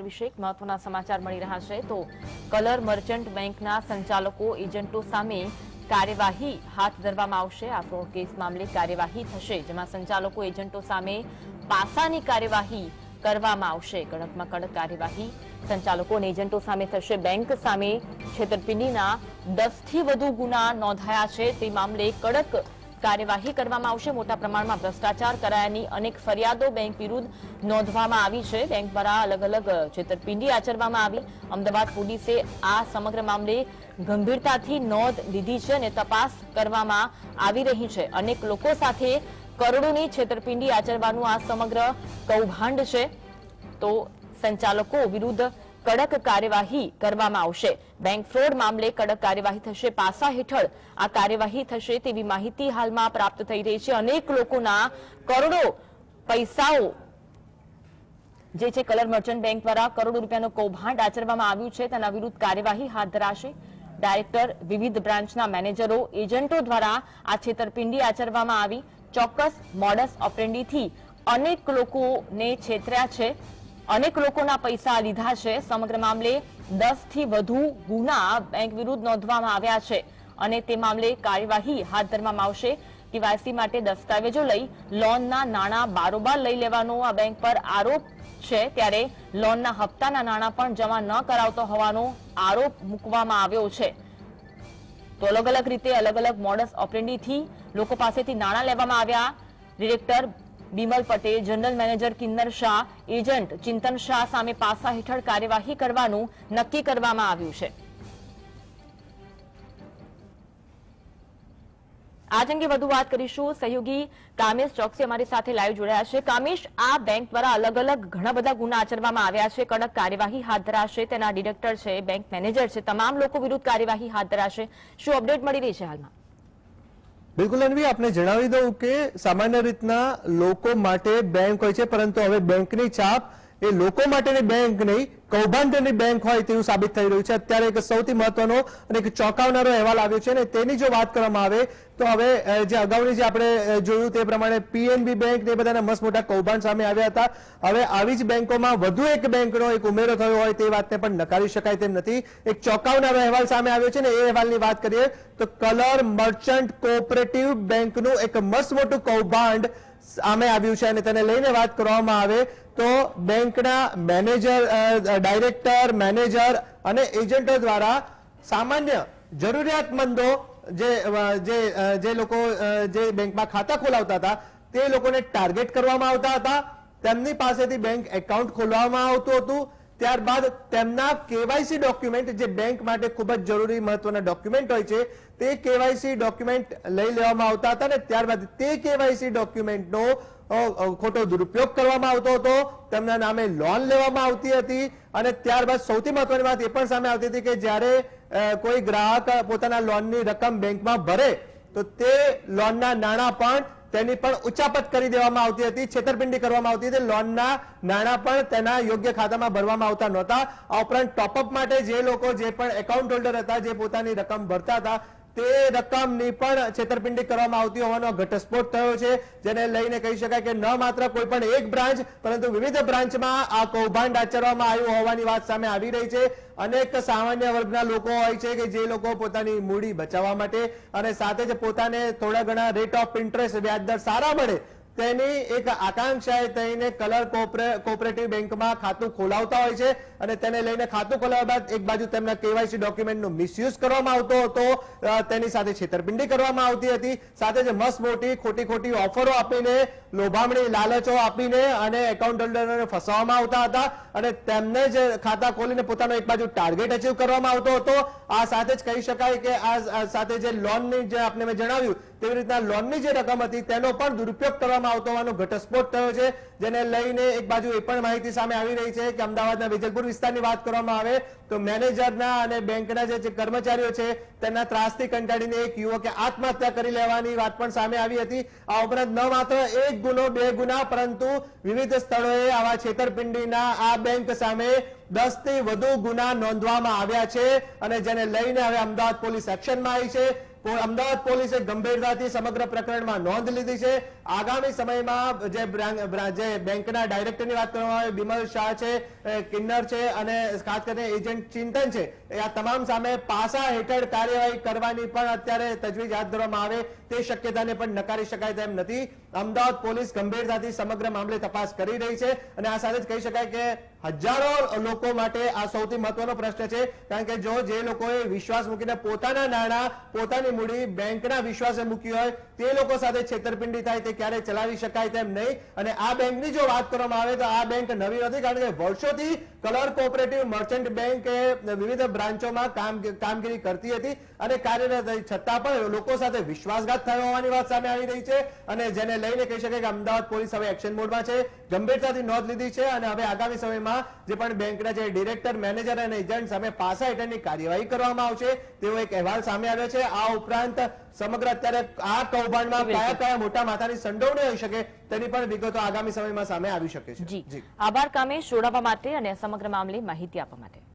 સમાચાર વિશે મહત્વના સમાચાર મળી રહ્યા છે. તો કલર મર્ચન્ટ બેંકના સંચાલકો, એજન્ટો સામે કાર્યવાહી હાથ ધરવામાં આવશે. આ ફ્રોડ કેસ મામલે કાર્યવાહી થશે, જેમાં સંચાલકો, એજન્ટો સામે પાસાની કાર્યવાહી કરવામાં આવશે. કડકમાં કડક કાર્યવાહી સંચાલકો અને એજન્ટો સામે થશે. બેંક સામે છેતરપિંડીના દસથી વધુ ગુના નોંધાયા છે. તે મામલે કડક કાર્યવાહી કરવામાં આવશે. મોટા પ્રમાણમાં ભ્રષ્ટાચાર કરાયાની અનેક ફરિયાદો બેંક વિરુદ્ધ નોંધવામાં આવી છે. બેંક દ્વારા અલગ અલગ છેતરપિંડી આચરવામાં આવી. અમદાવાદ પોલીસે આ સમગ્ર મામલે ગંભીરતાથી નોંધ લીધી છે અને તપાસ કરવામાં આવી રહી છે. અનેક લોકો સાથે કરોડોની છેતરપિંડી આચરવાનું આ સમગ્ર કૌભાંડ છે. તો સંચાલકો વિરુદ્ધ કડક કાર્યવાહી કરવામાં આવશે. બેંક ફ્રોડ મામલે કડક કાર્યવાહી થશે. પાસા હેઠળ આ કાર્યવાહી થશે તેવી માહિતી હાલમાં પ્રાપ્ત થઈ રહી છે. અનેક લોકોના કરોડો પૈસાઓ જે છે કલર મર્ચન્ટ બેંક દ્વારા કરોડો રૂપિયાનું કૌભાંડ આચરવામાં આવ્યું છે. તેના વિરુદ્ધ કાર્યવાહી હાથ ધરાશે. ડાયરેક્ટર વિવિધ બ્રાન્ચના મેનેજરો, એજન્ટો દ્વારા આ છેતરપિંડી આચરવામાં આવી. ચોક્કસ મોડસ ઓપરેન્ડીથી અનેક લોકોને છેતર્યા છે. અનેક લોકોના પૈસા લીધા છે. સમગ્ર મામલે દસથી વધુ ગુના બેંક વિરુદ્ધ નોંધવામાં આવ્યા છે અને તે મામલે કાર્યવાહી હાથ ધરવામાં આવશે. કેવાયસી માટે દસ્તાવેજો લઈ લોનના નાણાં બારોબાર લઈ લેવાનો આ બેંક પર આરોપ છે. ત્યારે લોનના હપ્તાના નાણાં પણ જમા ન કરાવતો હોવાનો આરોપ મૂકવામાં આવ્યો છે. તો અલગ અલગ રીતે અલગ અલગ મોડસ ઓપરેન્ડીથી લોકો પાસેથી નાણાં લેવામાં આવ્યા. Director Bimal Patel, general manager Kinnar Shah, agent Chintan Shah સામે પાસા હેઠળ કાર્યવાહી કરવાનું નક્કી કરવામાં આવ્યું છે. આજ અંગે વધુ વાત કરીશું. સહયોગી કામેશ ચોકસી અમારી સાથે લાઈવ જોડાયા છે. કામેશ, આ બેંક દ્વારા અલગ અલગ ઘણા બધા ગુના આચરવામાં આવ્યા છે. કડક કાર્યવાહી હાથ ધરાશે. તેના ડિરેક્ટર છે બેંક મેનેજર છે. તમામ લોકો વિરુદ્ધ કાર્યવાહી હાથ ધરાશે. શું અપડેટ મળી રહી છે હાલમાં? બિલકુલ, અનવી, આપને જણાવી દઉં કે સામાન્ય રીતના લોકો માટે બેંક હોય છે, પરંતુ હવે બેંકની છાપ એ લોકો માટેની બેંક નહીં, કૌભાંડની બેંક હોય તેવું સાબિત થઈ રહ્યું છે. અત્યારે એક સૌથી મહત્વનો અને એક ચોંકાવનારો અહેવાલ આવ્યો છે અને તેની જો વાત કરવામાં આવે તો હવે જે અગાઉની જે આપણે જોયું તે પ્રમાણે પીએનબી બેંક ને બધાના મસ્ત મોટા કૌભાંડ સામે આવ્યા હતા. હવે આવી જ બેંકોમાં વધુ એક બેંકનો એક ઉમેરો થયો હોય તે વાતને પણ નકારી શકાય તેમ નથી. એક ચોંકાવનારો અહેવાલ સામે આવ્યો છે ને, એ અહેવાલની વાત કરીએ, તો કલર મર્ચન્ટ કોઓપરેટિવ બેંકનું એક મસ્ત મોટું કૌભાંડ સામે આવ્યું છે અને તેને લઈને વાત કરવામાં આવે તો બેંકના મેનેજર ડાયરેક્ટર, મેનેજર અને એજન્ટો દ્વારા સામાન્ય જરૂરિયાતમંદો જે જે લોકો જે બેંકમાં ખાતા ખોલાવતા હતા, તે લોકોને ટાર્ગેટ કરવામાં આવતા હતા. તેમની પાસેથી બેંક એકાઉન્ટ ખોલવામાં આવતું હતું. ત્યારબાદ તેમના કેવાયસી ડોક્યુમેન્ટ, જે બેંક માટે ખૂબ જ જરૂરી મહત્વના ડોક્યુમેન્ટ હોય છે, તે કેવાયસી ડોક્યુમેન્ટ લઈ લેવામાં આવતા હતા ને ત્યારબાદ તે કેવાયસી ડોક્યુમેન્ટનો ખોટો દુરુપયોગ કરવામાં આવતો હતો. તેમના નામે લોન લેવામાં આવતી હતી અને ત્યારબાદ સૌથી મહત્વની વાત એ પણ સામે આવતી હતી કે જ્યારે કોઈ ગ્રાહક પોતાના લોનની રકમ બેંકમાં ભરે, તો તે લોનના નાણાં પણ તેની પણ ઉચાપત કરી દેવામાં આવતી હતી, છેતરપિંડી કરવામાં આવતી હતી. લોનના નાણાં પણ તેના યોગ્ય ખાતામાં ભરવામાં આવતા નહોતા. આ ઉપરાંત ટોપઅપ માટે જે લોકો, જે પણ એકાઉન્ટ હોલ્ડર હતા, જે પોતાની રકમ ભરતા હતા તે રકમની પણ છેતરપિંડી કરવામાં આવતી હોવાનો ઘટસ્ફોટ થયો છે, જેને લઈને કહી શકાય કે ન માત્ર કોઈ પણ એક બ્રાન્ચ, પરંતુ વિવિધ બ્રાન્ચમાં આ કૌભાંડ આચરવામાં આવ્યું હોવાની વાત સામે આવી રહી છે. અનેક સામાન્ય વર્ગના લોકો હોય છે કે જે લોકો પોતાની મૂડી બચાવવા માટે અને સાથે જ પોતાને થોડા ઘણા રેટ ઓફ ઇન્ટરેસ્ટ વ્યાજદર સારા મળે તેની એક આકાંક્ષાએ થઈને કલર કોઓપરે- કોઓપરેટિવ બેંકમાં ખાતું ખોલાવતા હોય છે અને તેને લઈને ખાતું ખોલાવ્યા બાદ એક બાજુ તેમના કેવાયસી ડોક્યુમેન્ટનો મિસયુઝ કરવામાં આવતો હતો તેની સાથે છેતરપિંડી કરવામાં આવતી હતી. સાથે જ મસ્ત મોટી ખોટી ખોટી ઓફરો આપીને, લોભામણી લાલચો આપીને અને એકાઉન્ટ હોલ્ડરોને ફસાવવામાં આવતા હતા અને તેમને જ ખાતા ખોલીને પોતાનો એક બાજુ ટાર્ગેટ અચીવ કરવામાં આવતો હતો. આ સાથે જ કહી શકાય કે આ સાથે જે લોનની જે આપને મેં જણાવ્યું તેવી રીતના લોનની જે રકમ હતી તેનો પણ દુરુપયોગ કરવામાં આવતો હોવાનો ઘટસ્ફોટ થયો છે, જેને લઈને એક બાજુ એ પણ માહિતી સામે આવી રહી છે કે અમદાવાદના વેજલપુર વિસ્તારની વાત કરવામાં આવે તો મેનેજરના અને બેંકના જે કર્મચારીઓ છે તેના ત્રાસથી કંટાળીને એક યુવકે આત્મહત્યા કરી લેવાની વાત પણ સામે આવી હતી. આ ઉપરાંત ન માત્ર એક ગુનો, બે ગુના, પરંતુ વિવિધ સ્થળોએ આવા છેતરપિંડીના આ બેંક સામે દસથી વધુ ગુના નોંધવામાં આવ્યા છે અને જેને લઈને હવે અમદાવાદ પોલીસ એક્શનમાં આવી છે. અમદાવાદ પોલીસે ગંભીરતાથી સમગ્ર પ્રકરણમાં નોંધ લીધી છે. આગામી સમયમાં જે જે બેંકના ડાયરેક્ટરની વાત કરવામાં આવે, બિમલ શાહ છે કિન્નર છે અને ખાસ કરીને એજન્ટ ચિંતન છે. આ તમામ સામે પાસા હેઠળ કાર્યવાહી કરવાની પણ અત્યારે તજવીજ હાથ ધરવામાં આવે. તે શક્યતાને પણ નકારી શકાય તેમ નથી. અમદાવાદ પોલીસ ગંભીરતાથી સમગ્ર મામલે તપાસ કરી રહી છે અને આ સાથે જ કહી શકાય કે હજારો લોકો માટે આ સૌથી મહત્વનો પ્રશ્ન છે. કારણ કે જો જે લોકોએ વિશ્વાસ મૂકીને પોતાના નાણાં, પોતાની મૂડી બેંકના વિશ્વાસે મૂકી હોય, તે લોકો સાથે છેતરપિંડી થાય તે ક્યારે ચલાવી શકાય તેમ નહીં. અને આ બેંકની જો વાત કરવામાં આવે તો આ બેંક નવી નથી કારણ કે વર્ષોથી કલર કોઓપરેટિવ મર્ચન્ટ બેંકે વિવિધ બ્રાન્ચોમાં કામ, કામગીરી કરતી હતી. અને કાર્યરત હતી છતાં પણ લોકો સાથે વિશ્વાસઘાત થયો હોવાની વાત સામે આવી રહી છે. અને જેને લઈને કહી શકે કે અમદાવાદ પોલીસ હવે એક્શન મોડમાં છે. ગંભીરતાથી નોંધ લીધી છે અને હવે આગામી સમયમાં જે પણ બેંકના જે ડિરેક્ટર મેનેજર અને એજન્ટ સામે પાસા હેઠળની કાર્યવાહી કરવામાં આવશે તેવો એક અહેવાલ સામે આવ્યો છે. આ ઉપરાંત સમગ્ર અત્યારે આ કૌભાંડમાં. કયા કયા મોટા માથાની સંડોવણી હોઈ શકે તેની પણ વિગતો આગામી સમયમાં સામે આવી શકે છે. આભાર કામે જોડાવા માટે અને સમગ્ર મામલે માહિતી આપવા માટે.